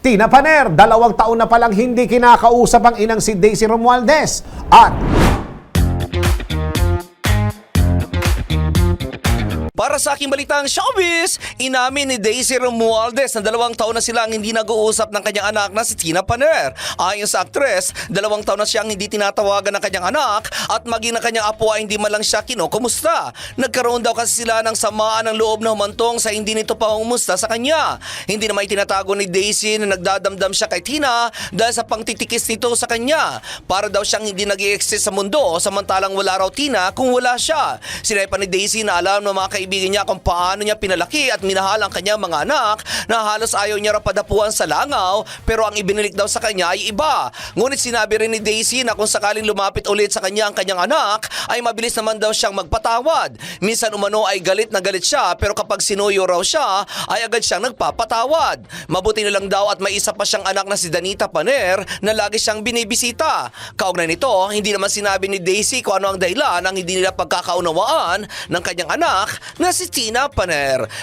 Tina Paner, dalawang taon na palang hindi kinakausap ang inang si Daisy Romualdez. At sa aking balitang showbiz, inamin ni Daisy Romualdez na dalawang taon na silang hindi nag-uusap ng kanyang anak na si Tina Paner. Ayon sa aktres, dalawang taon na siyang hindi tinatawagan ng kanyang anak at maging na kanyang apo ay hindi man lang siya kinukumusta. Nagkaroon daw kasi sila ng samaan ng loob na humantong sa hindi nito pa humusta sa kanya. Hindi naman itinatago ni Daisy na nagdadamdam siya kay Tina dahil sa pangtitikis nito sa kanya. Para daw siyang hindi nag exist sa mundo samantalang wala raw Tina kung wala siya. Sinabi pa ni Daisy na alam ng mga kaibigan niya kung paano niya pinalaki at minahal ang kanyang mga anak na halos ayaw niya raw padapuan sa langaw pero ang ibinilik daw sa kanya ay iba. Ngunit sinabi rin ni Daisy na kung sakaling lumapit ulit sa kanya ang kanyang anak ay mabilis naman daw siyang magpatawad. Minsan umano ay galit na galit siya pero kapag sinuyo raw siya ay agad siyang nagpapatawad. Mabuti na lang daw at may isa pa siyang anak na si Danita Paner na lagi siyang binibisita. Kaugnay nito, hindi naman sinabi ni Daisy kung ano ang dahilan ng hindi nila pagkakaunawaan ng kanyang anak na si Tina Paner.